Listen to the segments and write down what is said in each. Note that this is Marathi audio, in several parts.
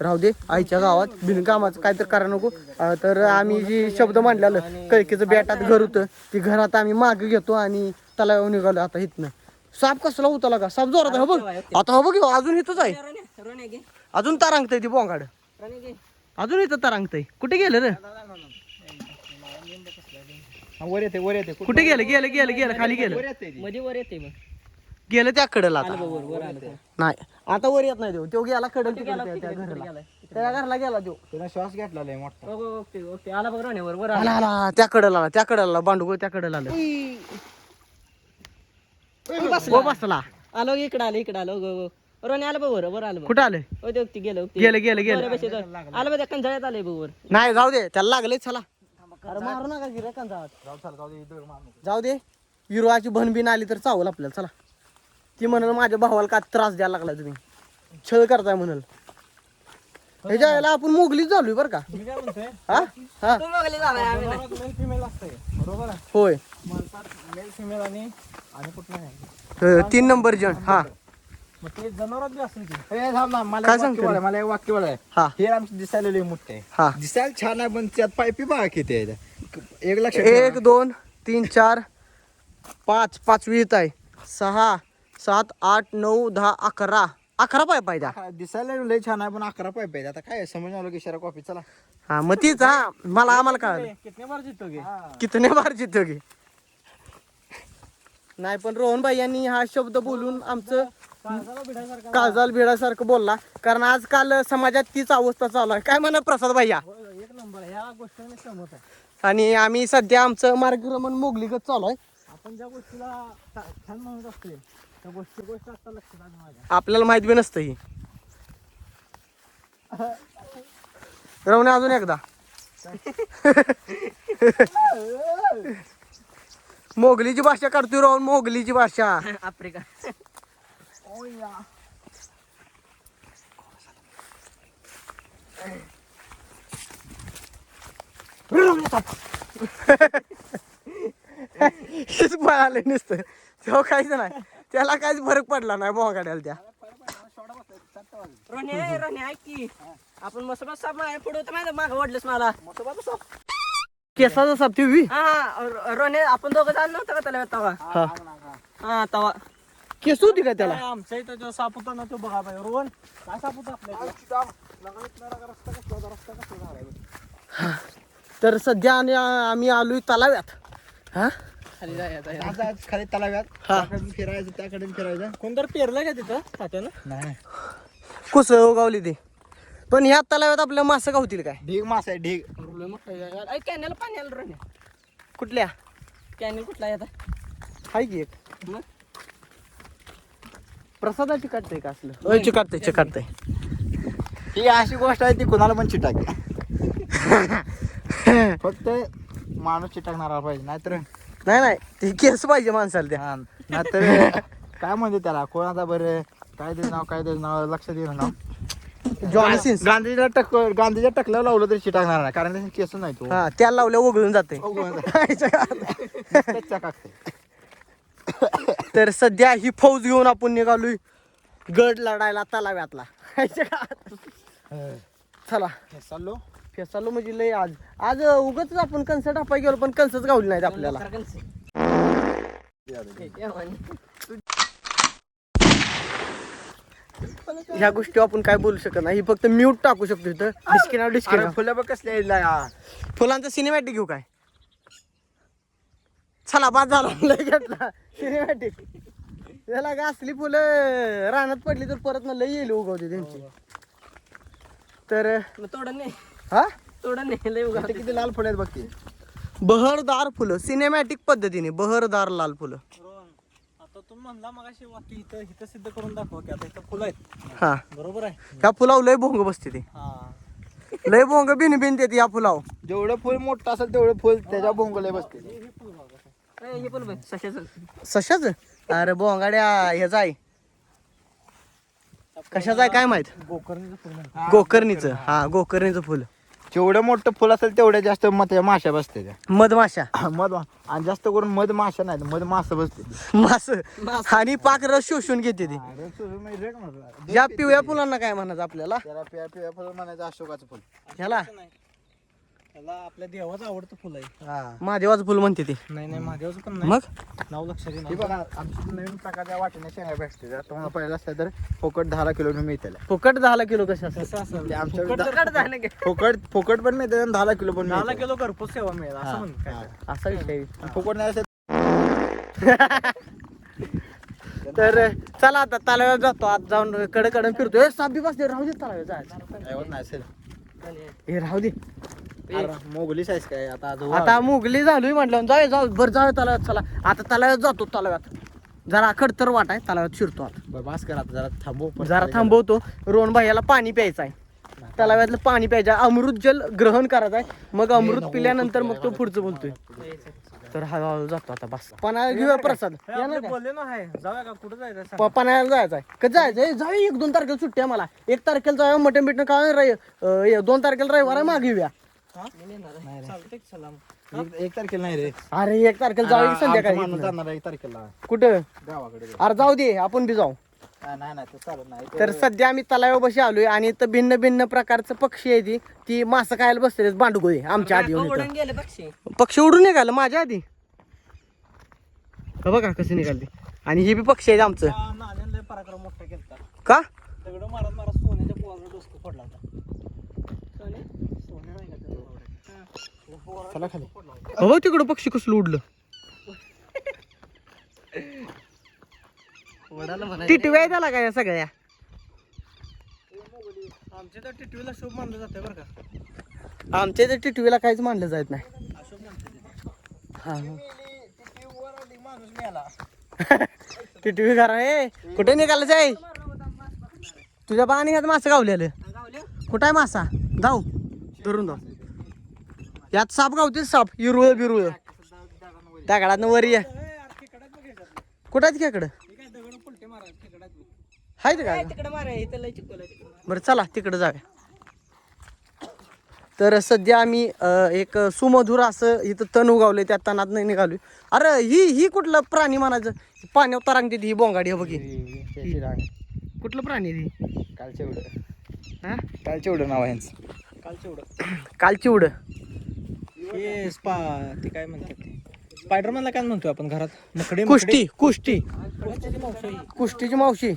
राहू दे आईच्या गावात. बिनकामाचं काय तर करा नको. अं, तर आम्ही जी शब्द मांडलेलं कळकीचं बॅटात घर होतं ते घर आता आम्ही मागे घेतो आणि त्याला निघालो आता इथनं. साप कसला होता का? साप जोरात आहे, हो बघ आता हो बघ ह्यो, अजून इथंच आहे. अजून तारांगतय ती बोंगाड. अजून इथं तारांगतय. कुठे गेलं रे? वर येते वर येते. कुठे गेलं? गेलं? गेलं गेलं खाली गेलं. मध्ये वर येते मग. गेलं त्या कडेला आलं आता. नाही आता वर येत नाही देऊ तो गेला कडल तिकडे गेला त्या- घराला. गेलाय. त्या घराला गेला तो. तुला श्वास घेतला लय मोठा. ओके ओके ओके आला बघ रोण्या वर वर आला आला. त्या कडेला आला त्या कडेला बांडू त्या कडेला आलं. हो बसला. आलो इकडे आलं इकडे आलो. गो गो रोण्या आलं बघ वर आलं कुठं आलं? गेलं गेलं गेलं गेलं. आलं बघ त्या कंजाळ्यात आलंय बघ वर. नाही जाऊ दे. त्याला लागले चला. अरे मारू नका गिऱ्या कंजावात जाऊ दे. विरोवाची भन बिन आली तर चावल आपल्याला. चला. ती म्हणाल माझ्या भावाला का त्रास द्यायला लागला तुम्ही? छळ करताय म्हणाल. ह्याच्या वेळेला आपण मोगलीच झालोय बरं का. मी काय म्हणतोय? हा? हा. मेल फिमेल असतंय बरोबर आहे? होय. माणसात मेल फिमेल आणि आणि कुठलं नाही. अं, तीन नंबर जण हा. मग ते जनावरात बी असेल की? हे थांब ना मला काय एक वाक्य सांगतो? बोलाय मला एक वाक्य बोलाय. हा. हे आमचं दिसायला लय मोठं आहे. हा. दिसायला छान आहे पण त्यात पायपी बघा किती आहे. एक लक्षात ठेवा. एक दोन तीन चार पाच पाचवी येत आहे. सहा सात आठ नऊ दहा अकरा. अकरा पाय पाहिजे हा, दिसायला लय छान आहे पण अकरा पाईप आहेत आता काय समज आलो की शरा कॉफी चला. हा मग तीच हा. मला आम्हाला कळलं. कितने बार जितोगे? कितने बार जितोगे? नाही पण रोहन भाई यांनी हा शब्द बोलून आमचं काळजाल भिडासारखं बोलला. कारण आजकाल समाजात तीच अवस्था चालू आहे. काय म्हणा प्रसाद भैया एक नंबर ह्या गोष्टीने मी सहमत आहे. आणि आम्ही सध्या आमचं मार्गक्रमण मोगलीगत चालू आहे. आपण ज्या गोष्टीला छान म्हणत त्या गोष्टी गोष्ट आता लक्षात आली माझ्या. आपल्याला माहीत बी नसतं ही. रवणे अजून एकदा. मोगलीची भाषा करतोय राहून मोगलीची भाषा. आफ्रिका. हेच पळाले नुसतं. तेव्हा काहीच नाही. त्याला काहीच फरक पडला नाही मोगाड्याला त्या. रोण्या ऐक की. आपण मस्त बस साप मागे पुढे होतं माहिती मागं ओढलंस मला. केसाचा साप ती वी हा हा आपण दोघं जाण नव्हतं का त्याला तवा हा हा. तवा केस होती का त्याला? आमच्या इथं जो साप होता ना तो बघा पाहिजे रोहन काय साप होता आपल्या तर सध्या आणि आम्ही आलोय तलाव्यात. हा? खाली जायचं आज खाली तलाव्यात हा. त्याकडून फिरायचं त्याकडून फिरायचं. कोणतर पेरलं का तिथं? तात्यानं नाही. कुस उगावली ते. पण ह्या तलाव्यात आपल्या मासं गावतील काय? ढीग मासा आहे ढीग. कॅनेल पाणी आलं रोण्या कुठल्या? कॅनेल कुठला आहे आता? हाय की एक. मग? प्रसादाची काढते का असलं? होय चिकाटते चिकाटते ही अशी गोष्ट आहे ती कुणाला पण चिटाक. फक्त माणूस चिटाकणारा पाहिजे नाहीतर नाही नाही. ते केस पाहिजे माणसाला त्या हा, नाहीतर काय म्हणते त्याला? कोणाचा बरं? काय त्याचं नाव काय त्याचं नाव? लक्ष देणं नाव. जॉनसिन्स गांधीला टक गांधीच्या टकल्यावर लावलं तरी चिटाकणार नाही कारण त्याचे केस नाही तो. हा त्याला लावल्या उघडून जाते. तर सध्या ही फौज घेऊन आपण निघालोय गड लढायला तलाव्यातला चला. चाललो. फेसालो म्हणजे लय आज. आज उगच आपण कन्सर्ट टापाय गेलो पण कन्सर्ट गावली नाहीत आपल्याला. ह्या गोष्टी आपण काय बोलू शकत नाही. ही फक्त म्यूट टाकू शकतो इथं. डिस्किना डिस्किना फुलं बघ. फुलांचा सिनेमॅटिक घेऊ काय? चला बाद झाला. लय घेतला. सिनेमॅटिक त्याला काय असली फुलं? रानात पडली तर परत ना लय येईल उगवते त्यांची. तर तोडण नाही. हा? तोडण नाही लय उगा इथे किती लाल फुलं आहेत बघ की बहरदार फुलं सिनेमॅटिक पद्धतीने बहरदार लाल फुलं. आता तुम्ही म्हणला मग अशी वाक्य इथं इथं सिद्ध करून दाखवा की आता इथं फुलं आहेत. हा. बरोबर आहे. ह्या फुलाव लय भोंग बसते ते. हा. लय भोंग बिन बिन देते या फुलाव जेवढं फुल मोठं असेल तेवढं फुल त्याच्या बसते. ए, हे पण बघ सशाचं. सशाच? अरे भोंगाड्या ह्याचा आहे कशाचा आहे काय माहीत? गोकर्णीचं फुल गोकर्णीचं हा गोकर्णीचं फुल. जेवढं मोठं फुल असेल तेवढ्या जास्त मत माशा बसते त्या. मधमाशा मध आणि जास्त करून मध माशा नाही मध मासा बसते. मास आणि पाक रस शोषून घेते ती. ज्या पिवळ्या फुलांना काय म्हणायचं आपल्याला? त्याला पिया फुल म्हणायचं अशोकाचं फुल. ह्याला? त्याला आपल्या देवाचं आवडतं फुल आहे. महादेवाचं फुल म्हणते ते. नाही नाही महादेवाचं पण नाही. मग? नाव लक्षात हे येईल बघा आमच्या नवीन प्रकारच्या वाटेने शेंगा भेटते जर तुम्हाला असलं तर फुकट दहाला किलो मिळते फुकट दहाला किलो कशा कसं आमच्या फुकट फुकट झालं की. फुकट फुकट पण मिळते आणि दहाला किलो पण दहाला मिळते किलो घरपोच सेवा मिळेल असं हा. असा विषय आहे. फुकट नाही असेल तर चला आता तलाव्यात जातो. आज जाऊन कडे कडे फिरतो. ए, साप बी बसले. राहू दे तलाव्यात जायचं नाही असेल. हे राहू दे. अरे, काय? आता मुगली झालोय म्हटलं जाऊ जाऊ बरं जाऊ तलाव्यात चला. आता तलाव्यात जातो तलाव्यात जरा खडतर वाट आहे तलाव्यात शिरतो आता. बरं, बास कर आता जरा थांबू परत जरा थांबवतो. रोहन भाईयाला पाणी प्यायचं आहे. तलाव्यातलं पाणी प्यायचं आहे. अमृत जल ग्रहण करायचं आहे. मग अमृत पिल्यानंतर मग तो पुढचं बोलतोय. तर हळूहळू जातो आता बस. पणाला घेऊया प्रसाद. हे या ना आपले काय? बोलले ना आहे जाऊया का? कुठं जायचं सांग. प- पणाला जायचं आहे कधी जायचं आहे जाऊ एक दोन तारखेला सुट्टी आहे मला. एक तारखेला जाऊया मटन बिटन काय रे अं, हे दोन तारखेला रविवार मागे येऊया. हा? एक एक तारखेला नाही रे. अरे एक तारखेला जाऊ संध्याकाळी? माणूस इथनं. जाणार आहे एक तारखेला. कुठं? गावाकडे अरे जाऊ दे. आपण बी जाऊ. हा, नाही नाही ते चालत नाही. ते- तर सध्या आम्ही तलावापाशी आलोय आणि इथं भिन्न भिन्न प्रकारचं पक्षी आहे ती. ती मासं खायला बसलेत बांडगोळी आमच्या आधी येऊन इथं. उडून गेले पक्षी. पक्षी उडून निघालं माझ्या आधी. हा बघा कसं निघाल ते आणि हे बी पक्षी आहेत आमचं. त्या नाण्यानं लय पराक्रम मोठा केलता. का? दगड मारत मारत सोन्याच्या पोराला डोसकं पडला होता सोने सोने नाही का त्याला एवढे? हा. पोराला चला खाली. पडला होता. हो तिकडं पक्षी कसलं उडलं? टिटव्या आहे त्याला काय या सगळ्या? आमच्या तर टिटवीला शुभ मानलं जाते बरं का. आमच्या इथे टिटवीला काहीच मानलं जात नाही. अशुभ म्हणते हा माणूस मिळाला. टिटवी ए कुठे निघालं जाय? तुझ्या पाणी घ्यात मासं गावलेलं. कुठं आहे मासा? जाऊ धरून जाऊ. यात साप गावते साप. इरुळ बिरुळ दगडात वर ये. कुठं आहेत खेकडं? आहेत का? बरं चला तिकडं जाऊया. तर सध्या आम्ही एक सुमधुर असं इथं तण उगावलंय त्या तणात नाही निघालोय. अरे ही ही कुठलं प्राणी म्हणायचं? पाण्यावर तरंगते ही बोंगाडी बघी. कुठलं प्राणी ती? कालच्या एवढं हा? नाव आहे यांचं. कालचे एवढं कालची उड. हे स्पा ते काय म्हणतात ते? स्पायडरमॅनला काय म्हणतो आपण घरात? मकडे? कुष्टी कुष्टी. कुस्तीची मावशी. कुष्टीची मावशी.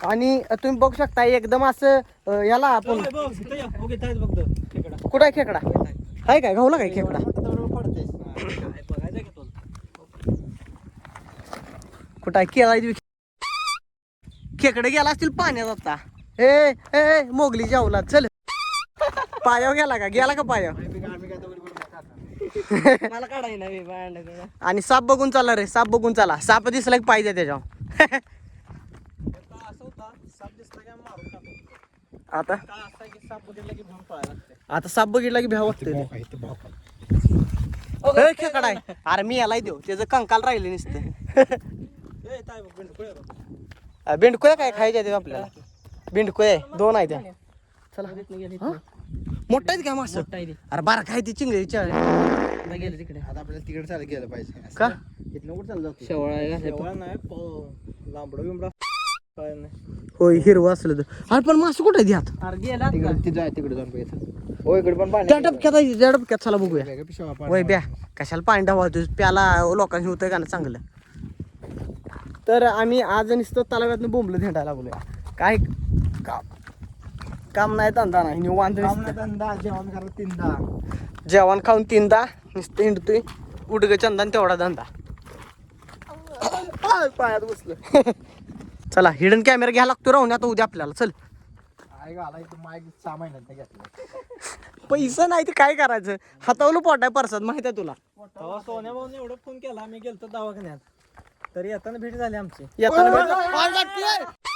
आणि तुम्ही बघू शकता एकदम असं याला आपण कुठं आहे खेकडा? आहे काय? घावला काय खेकडा? कुठं आहे? ती. खेकडे गेला असतील पाण्यात आता. ए ए मोगली जेवला. चल. पायाव गेला का? गेला का पायाव मला काढाय आणि साप बघून चाला रे साप बघून चाला. साप दिसला की पाहिजे त्याच्यावर. आता? साप बघितला की आता साप बघितला वाटतंय ए, खेकडा आहे अरे मी याला देऊ त्याचं कंकाल राहिले नुसतं. बेंडकोया काय खायच्या आपल्याला? बेंडकोया दोन आहे त्या. चला? मोठा आहेत का मासं? अरे बारा काय ती चिंगळीच्या गेले तिकडे. आता आपल्याला तिकडे चालत गेलं पाहिजे. का? इथनं कुठं चाललं जातो शेवळा शेवळा नाही प- लांबडं बिंबडा काय नाही. होय हिरवं असलं तर. अरे पण मासं कुठे आहे ह्यात अरे गेला तिकडे तिथं जाय तिकडे जाऊन पाहिजे हो इकडे पण त्या आहे त्या चला बघूया. वय ब्या कशाला पाणी ढावाळतोय प्याला लोकांशी होतंय का ना चांगलं? तर आम्ही आज नुसतं तलाव्यातनं बोंबलं धेंडायला लागलोय. काय? काम काम नाही धंदा नाही निवांत काम नुसतं. नाही धंदा, जेवण करा तीनदा जेवण खाऊन तीनदा नुसतं हिंडतोय उडग चंदन तेवढा धंदा पायात बसलं चला हिडन कॅमेरा घ्यायला लागतो राहून आता उद्या आपल्याला चल आई घाला इथं माईक सहा महिन्यात घेतलं पैसा नाही ते काय करायचं हातावलं पोट आहे परसाद माहीत आहे तुला तेव्हा सोन्या भाऊने एवढं फोन केला आम्ही गेलतो दवाखान्यात तरी येताना भेट झाली आमची येताना भेट-.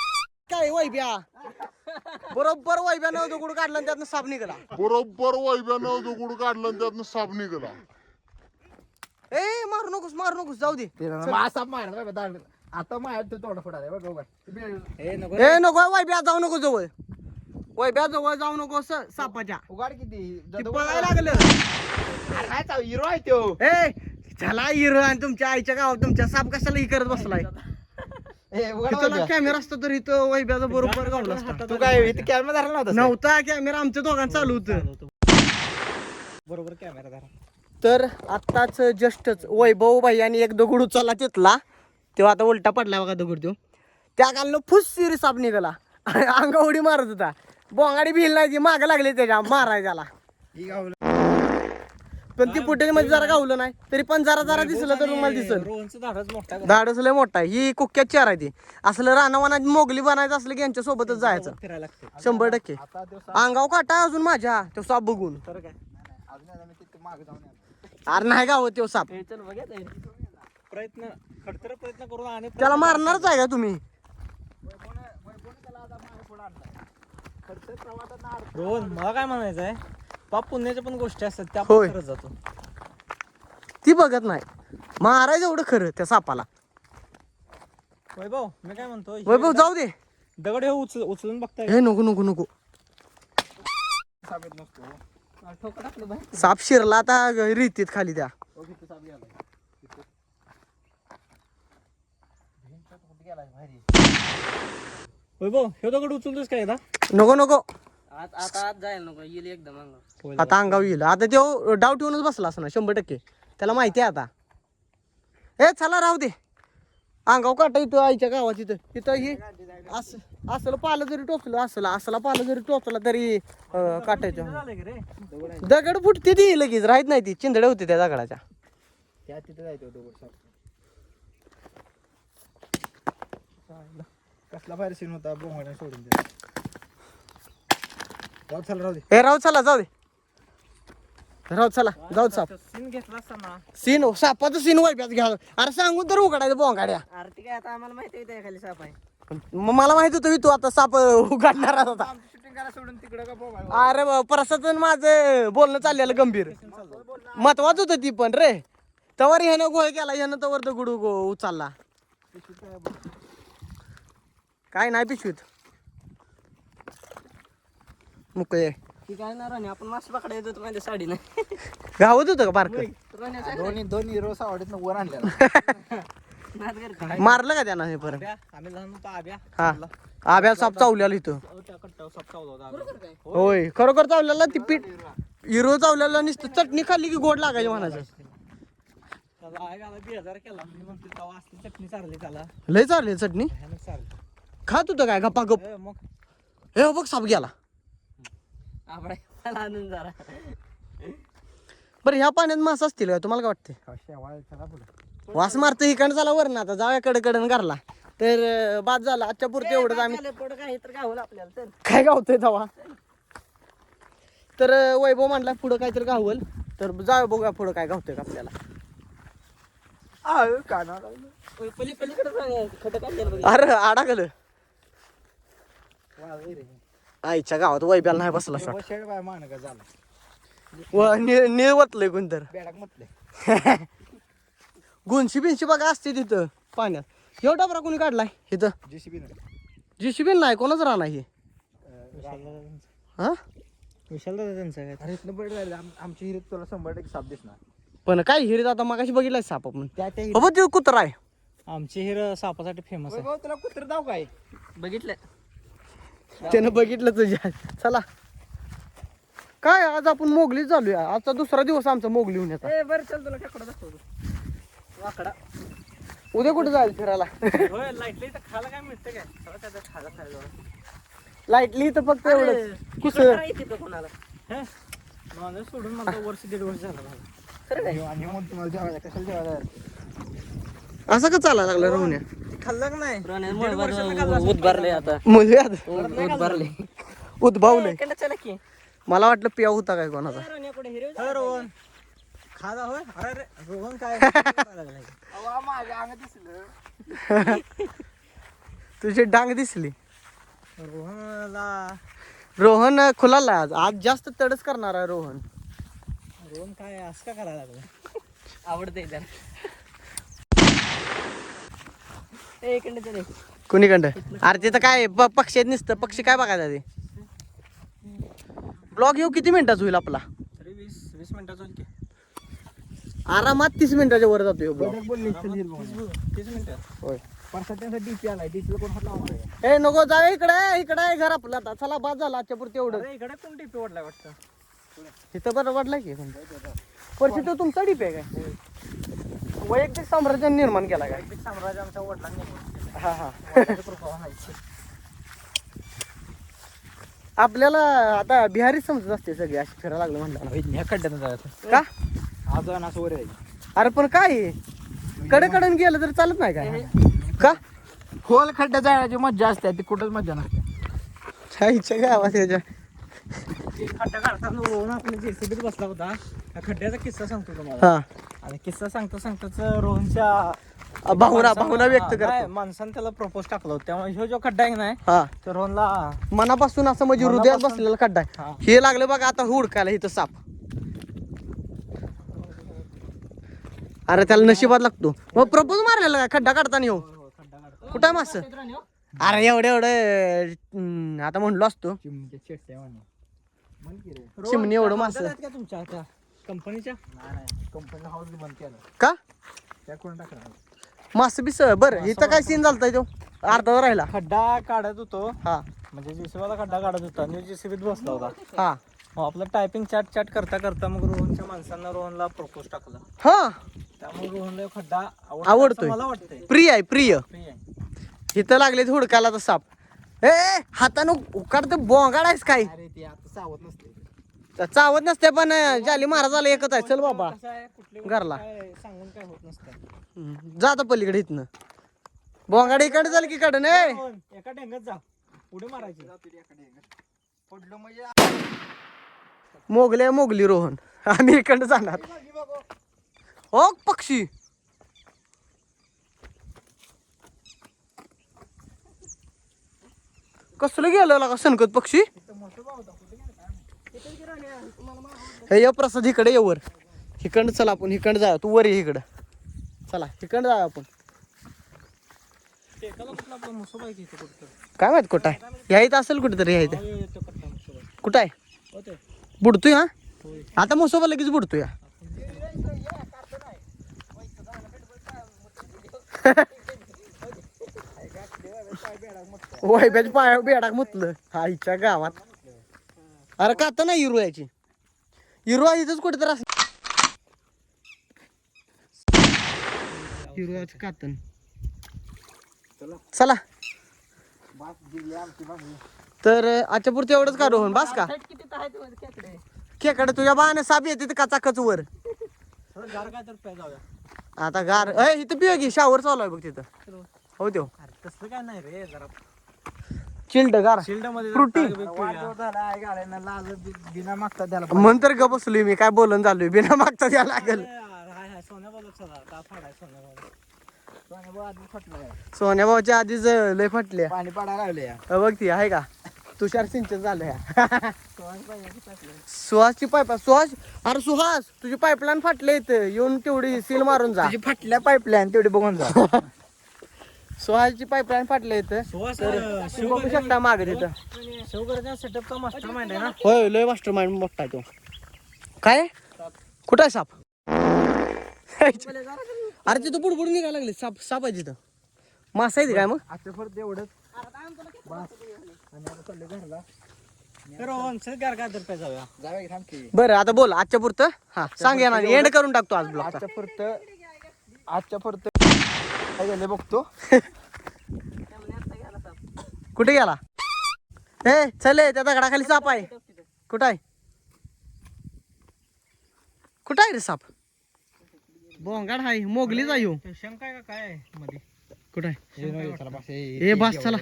काय वैब्या बरोबर वैब्यानं दगड काढला आणि त्यातनं साप निघाला. बरोबर वैब्यानं दगड काढला आणि त्यातनं साप निघाला. ए मारू नकोस मारू नकोस जाऊ दे. बाबा, दांड. आता माझ्या तोंड फोडायला बघ बघ. हे नको ए नको वैब्या जाऊ नको जवळ. वैब्या जवळ जाऊ नको स- सापाच्या. उगाड किती? ती पळायला लागलं. हिरो आहे तो. ए झाला हिरो आणि तुमच्या आईच्या गावात तुमच्या साप कशाला ही करत बसलाय? तिथं. कॅमेरा असतो तर इथं वैब्याचा बरोबर गावला असता. तू काय इथे कॅमेरा धरला नव्हता नव्हता कॅमेरा आमच्या दोघांचं चालू होतं. बरोबर कॅमेरा धरा. तर आत्ताच जस्टच वैभव भाई आणि एक दगड उचलला तिथला. तेव्हा आता उलटा पडला बघा दगड तो. त्या कालनं फुस सिरी साप निघाला. अंगा उडी मारत होता. बोंगाडी भिल नाही ती मागं लागली त्याच्या मारायला ही गावलं. पण ती फुटेजमध्ये जरा गावलं नाही तरी पण जरा जरा दिसलं तर तुम्हाला दिसल. रोहनचं मोठा धाडस लय मोठा आहे. ही कुक्क्यात चार आहे ती. असलं रानावानात मोगली बनायचं असलं की यांच्या सोबतच जायचं. फिरायला लागते. शंभर टक्के. अंगाव काटा अजून माझ्या. तो साप बघून. तर काय. अरे नाही गाव तो साप. हे चल बघा ते. प्रयत्न खडतर प्रयत्न करून आणि त्याला मारणारच आहे का तुम्ही? रोहन मला काय म्हणायचं आहे पाप पुण्याच्या पण गोष्टी असतात त्या होय. आपण करत जातो. ती बघत नाही. मारायचं एवढं खरं त्या सापाला. वैभव मी काय म्हणतो हे वैभव जाऊ दे. दगड हे उचल उचलून बघताय हे नको नको नको. साप येत नसतो ठोका टाकलं बाहेर. साप शिरला आता रीतीत खाली त्या. वैभव हे दगड उचलतोस काय एकदा? नको नको. आता आज जायला नको येईल एकदम आता अंगाव येईल. आता तो डाव ठेवूनच बसला असं ना शंभर टक्के. त्याला माहिती आहे आता. ए चला राहू दे. अंगाव काटा इथं आईच्या गावात इथं. इथं ही असं असलं पालं जरी टोचलं असलं असला पालं जरी टोचला तरी अं, काटायचं दगड फुटते ती लगेच. राहत नाही ती. चिंदडे होते त्या दगडाच्या. त्या तिथे जायचं होतं वर साप. कसला बाहेर सीन होता बोंगाड्या सोडून द्या जाऊ चल राहू दे. ए राहू चला जाऊ दे. राहू चला जाऊ साप. सीन घेतला असताना सीन सापाचं सीन वाईप्यात घ्या. अरे सांगून तर उघडायचं बोंगाड्या. आरती काय आता आम्हाला माहिती आहे खाली साप आहे. मग मला माहीत होतं मी तू आता साप उघडणार होता शूटिंग करायला सोडून तिकडं का बोंगाड अरे प्रसाद माझं बोलणं चाललेलं गंभीर. महत्वाचं होतं ती पण रे. तवर ह्यानं गोळ केला ह्यानं तवर दगड गो उचलला. काय नाही पिशवीत. मुकळे. ती काय ना राणी आपण मासे पकडा येतो माझ्या साडी नाही. गावत होतं का बारक दोन्ही दोन हिरो सावडीत वर आणलेला. मारलं का त्यानं हे परत? आम्ही लहान होतो आब्या. हा. आब्या साप चावलेला इथं. होय. खरोखर चावलेला ती पीठ. हिरो चावलेला नुसतं चटणी खाल्ली की गोड लागायची म्हणायचं. चटणी चालली त्याला. लय चालली चटणी? खात होतं काय? गप्पा गप ए, मग. हे बघ साप गेला. आणून जरा. बरं ह्या पाण्यात मास असतील का? तुम्हाला काय वाटते चला वास मारतं इकडं झाला वर ना आता. जाऊया कडे कडन घरला. तर बाद झाला. आजच्या पुरते एवढंच आम्ही काय तर गावलं आपल्याला तर काय गावतोय तेव्हा तर अं, वैभव म्हणला पुढं काहीतरी गावल. तर जाऊया बघूया पुढं काय गावतोय का आपल्याला. काना पली पलीकडे बघ अरे आडागलं आईच्या गावात वैब्याला नाही बसला शॉट शेड बाय मान का झाला. व नि- निळवतलंय कोणतर बेडाक म्हटले गुंशी बिंशी बघा असते तिथं पाण्यात. एवढा बरा कोणी काढलाय इथं? जेसीबी जीसीबी नाही कोणाच राहणार हे? हा? विशाल दादा त्यांचं काय अरे इथनं बरं राहिलं. आम- आमच्या हिरीत तुला शंभर टक्के साप दिसणार. पण काय हिरीत आता मगाशी बघितलाय साप आपण. त्या त्या बाबा ते कुत्रा आहे. आमची हिर सापासाठी फेमस आहे. तुला कुत्र दाव काय? बघितलं त्यानं बघितलं तुझ्या. चला. काय आज आपण मोगलीच चालूया आजचा दुसरा दिवस आमचा मोगली होण्याचा ए बरं चल तुला खेकडा दाखवतो. वाकडा. उद्या कुठे जायचं फिरायला? होय लाईटली तर खायला काय मिळतं काय? सगळं त्याचं खायला खायला लाईटली तर फक्त एवढंच. कुस? कोणाला? सोडून मला वर्ष दीड वर्ष झालं मला. आणि मग तुम्हाला जेवायला कशाला जेवायला असं का चालायला लागलं राहुण्या? खाल्लं नाही? उद्भारले आता. मुलग्यात उद्भारले उद्भावलंय चला की. मला वाटलं पिया होता काय कोणाचा. रोहन. होय. अरे रोहन काय? माझ्या अंगात दिसलं. तुझी डांग दिसली. रोहनला. रोहन खुलाला आज. आज जास्त तडच करणार आहे रोहन. रोहन काय असं का करायला लागलं? आवडते त्याला ए इकडे चले कुणीकडं? अरे तिथं काय प- पक्षी नुसतं. पक्षी काय बघायचं ते ब्लॉग येऊ किती मिनिटाचा होईल आपला? तरी वीस वीस मिनिटाचं होईल की. आरामात तीस मिनिटाच्या वर आहे? ए नको जाऊ इकडे इकडे आहे घर आपलं आता. चला बाद झाला आजच्या पुरती एवढं. इकडे कोण टिपी ओढलाय वाटतं. इथं बरं वाटलं की परिस्थिती तो तुमचा डीप आहे काय? वैयक्तिक साम्राज्य निर्माण केला काय? एक साम्राज्य आमच्या वडिलांनी निर्माण केलं. हा हा. वडिलांच्या. आपल्याला आता बिहारी समजत असते सगळे अशी फिरायला लागलं म्हणलं होय, ह्या खड्ड्यानं जायचं का? आज असं वर आहे. अरे पण काय आहे? कडे कडून गेलं तर चालत नाही काय? का? खोल खड्ड्यात जायची मज्जा असते ती कुठंच मज्जा नसते. छाईच्या गावात याच्या. ते खड्डा काढताना आपल्या जेसीबीत बसला होता. त्या खड्ड्याचा किस्सा सांगतो तुम्हाला. हा. आणि किस्सा सांगता सांगताच रोहनच्या भावना भावना व्यक्त करतो. माणसानं त्याला प्रपोज टाकलं होतं. त्यामुळे ह्यो जो खड्डा आहे की नाही हा. तो रोहनला मनापासून असं म्हणजे हृदयात बसलेला खड्डा आहे. हा. लागलं बघा आता हुडकायला इथं साप. अरे त्याला नशिबात लागतो. मग प्रपोज मारलेला का? खड्डा काढताना येऊ. खड्डा काढतो. कुठं आहे मास? अरे एवढं एवढं आता म्हणलो असतो. चिमणी एवढं मास. तुमच्या कंपनीच्या? नाही नाही. कंपनीला हाऊस बंद केलं. का? त्या कोण टाकणार? मास बिस बरं इथं काय सीन झालता तो? अर्धा राहिला. खड्डा काढत होतो. हा. म्हणजे जेसीबीला खड्डा काढत होता आणि जेसीबीत बसला होता. हा. मग आपलं टायपिंग चॅट चॅट करता करता मग रोहनच्या माणसांना रोहनला प्रपोज टाकला. हा. त्यामुळे रोहनला खड्डा आवडतो आवडतोय. मला वाटतंय. प्रिय आहे प्रिय. प्रिय आहे. इथं लागले हुडकायला तर साप. ए हातानं उकाड तर बोंगाड आहेस काय? अरे ते आता सावत नसते. चावत नसते पण जाली महाराजाला एकच आहे. चल बाबा घरला. सांगून काय होत नसतं. हम्म, जा आता पलीकडे इथनं. बोंगाड इकडे झालं की कडन ए रोहन, एका डेंगत जा. उडी मारायची. पडलो म्हणजे मोगले मोगली रोहन. आम्ही इकडे जाणार. हो पक्षी. कसलं गेलं का सनकत पक्षी? हे ये प्रसाद इकडे ये वर. हिकंड चला आपण हिकंड जाऊ तू वर ये इकडं. चला हिकंड जाऊ आपण. काय माहीत कुठं आहे? ह्या इथं असेल कुठेतरी ह्या इथं. कुठं आहे? होते बुडतोय हा? आता मोसोबा लगेच बुडतोय हा. वैब्याच्या पाया बेडाक मुतलं. आईच्या गावात. अरे का आता नाही हिरो याची हिरो इथंच कुठेतरी असं हिरोची कातन. चला. तर आजच्या पुरती एवढंच का रोहन बास का? खेकडे? तुझ्या बाने साप येते तर काचाकच वर. तर प्या आता गार अय इथं पिऊ की शावर चालू आहे बघ तिथं. हो देव अरे तसलं काय नाही रे जरा चिल्ड गार. शिल्डमध्ये बिना मागता त्याला म्हण तर ग बसलोय मी काय बोलून चाललोय? बिना मागचा द्या लागेल. हाय हाय सोन्या सोन्या भाऊच्या आधीच लय फाटल्या. पाणी लागले अ, बघ ती आहे का? तुषार सिंचन झालं या सुहासची पाईप सुहास अरे सुहास तुझी पाईपलाईन फाटले इथं. येऊन तेवढी सील मारून जा. फाटल्या पाईपलाईन तेवढी बघून जा. सुहासची पाईपलाईन फाटले इथं. सुहास तुम्ही बघू शकता मागे तिथं. शिवगरजा सेटअपचा मास्टर माइंड आहे ना? होय लय मास्टर माइंड मोठा आहे तो. काय? कुठं आहे साप? अरे तिथं बुडबुड निघायला लागले. साप साप आहे तिथं. मासा आहे ते काय मग? आता एवढंच. गार काय तर जाऊया. थांब की. बरं आता बोल आजच्या पुरतं? हा सांग ना एंड करून टाकतो आज ब्लॉग आजच्या पुरतं आजच्या पुरतं. काय झालं बघतो कुठे गेला? ए चल त्या दगडाखाली साप आहे. कुठं आहे? कुठं आहे रे साप? बोंगाड हाय मोगली जा येऊ शंका आहे का काय आहे मध्ये? कुठं आहे? ए बस चला.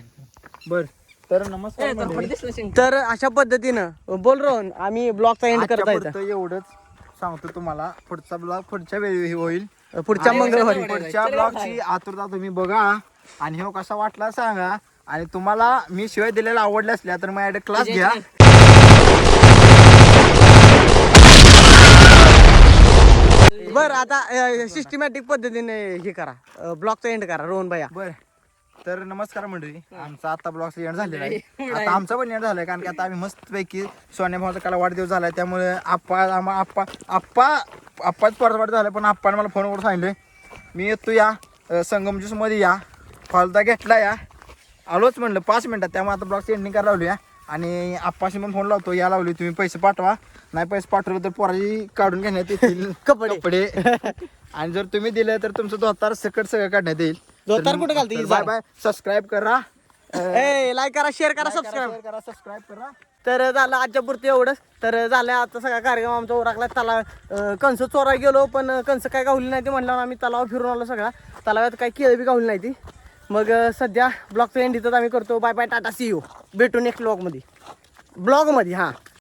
बर. तर नमस्कार मंडळी. तर अशा पद्धतीनं बोल रोहन आम्ही ब्लॉगचा एंड आजच्या करता पुरतं एवढंच सांगतो तुम्हाला. पुढचा ब्लॉग पुढच्या वेळी होईल. पुढच्या मंगळवारी. पुढच्या ब्लॉगची आतुरता तुम्ही बघा. आणि हो कसा वाटला सांगा. आणि तुम्हाला मी शिवाय दिलेला आवडले असल्या तर माझ्याकडे क्लास घ्या. बर आता सिस्टमॅटिक पद्धतीने हे करा. ब्लॉगचा एंड करा रोहन भैया. बर. तर नमस्कार मंडळी. आमचा आता ब्लॉग एंड झालेला आहे. आता आमचा पण एंड झालाय कारण की आता आम्ही मस्त पैकी सोन्या भावाचा काला वाढदिवस झालाय त्यामुळे आप्पा आम्हा आप्पा आप्पा आप्पाच परत वाढ झालाय पण आप्पाने मला फोनवर सांगितले मी येतो या संगम ज्यूसमध्ये या फालदा घेतला या. आलोच म्हणलं पाच मिनिटात. त्यामुळे आता ब्लॉग एंडिंग करायला लावली आणि आप्पाशी पण फोन लावतो या लावली तुम्ही पैसे पाठवा. नाही पैसे पाठवले तर पोराची काढून घेण्यात येतील कपडे. कपडे. आणि जर तुम्ही दिले तर तुमचं धोतार सकट सगळं काढण्यात येईल. धोतार कुठे घालते ही बाय झाड? बाय सबस्क्राईब करा. ए लाईक करा शेअर करा सबस्क्राईब करा सबस्क्राईब करा तर झालं आजच्या पुरती एवढंच. तर झालं आता सगळा कार्यक्रम आमचा उरकला. तलाव अं, कंस चोरा गेलो पण कंस काय गावली नाही ती म्हणल्यावर आम्ही तलाव फिरून आलो सगळा. तलावात काही केळं बी गावली नाही ती. मग अं, सध्या ब्लॉगचं एंड इथं आम्ही करतो. Bye bye tata see you भेटू नेक्स्ट ब्लॉगमध्ये ब्लॉगमध्ये हां.